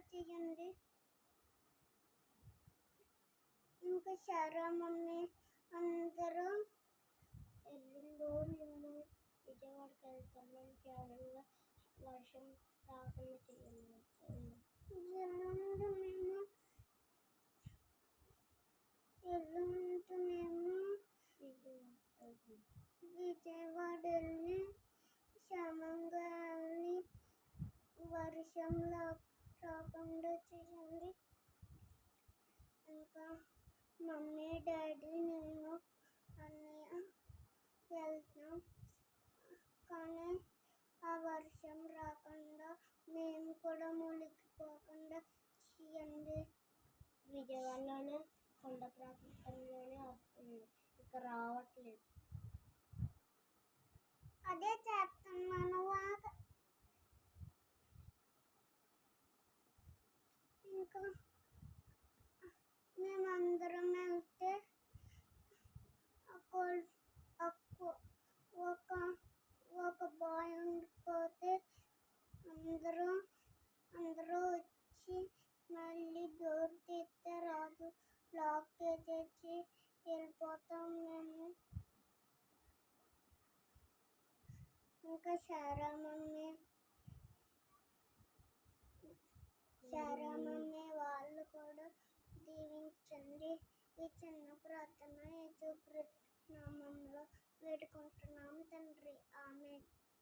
మునిగిపోకుండా చేయండి ఇంకా శారా మమ్మీ అందరూ ఎల్లుండో నిన్ను విజయవాడకి వెళ్తున్నాం కేవలంగా వర్షం రాకుండా చేయండి ఎల్లుండి మేము ఎల్లుండి మేము విజయవాడ వెళ్ళి క్షేమంగా వెళ్ళి వర్షంలో రాకుండా చేయండి. ఇంకా మమ్మీ డాడీ నేను అన్నయ్య వెళ్తాం. కానీ ఆ వర్షం రాకుండా మేము కూడా మునిగిపోకుండా చేయండి. విజయవాడలోనే కొండ ప్రాంతంలోనే వస్తుంది. ఇక్కడ రావట్లేదు. అదే చేస్తున్నాను ఇంకా మేమందరం వెళ్తే ఒక- ఒక- బాయ్ ఉండిపోతే అందరూ అందరూ వచ్చి మళ్ళీ డోర్ తీస్తే రాదు. లాక్ తెచ్చి వెళ్ళిపోతాం మేము. ఇంకా సారా మమ్మీ శారా వాళ్ళు కూడా దీవించండి. ఈ చిన్న ప్రార్థన యేసుక్రీస్తు నామంలో వేడుకుంటున్నాం తండ్రి. ఆమె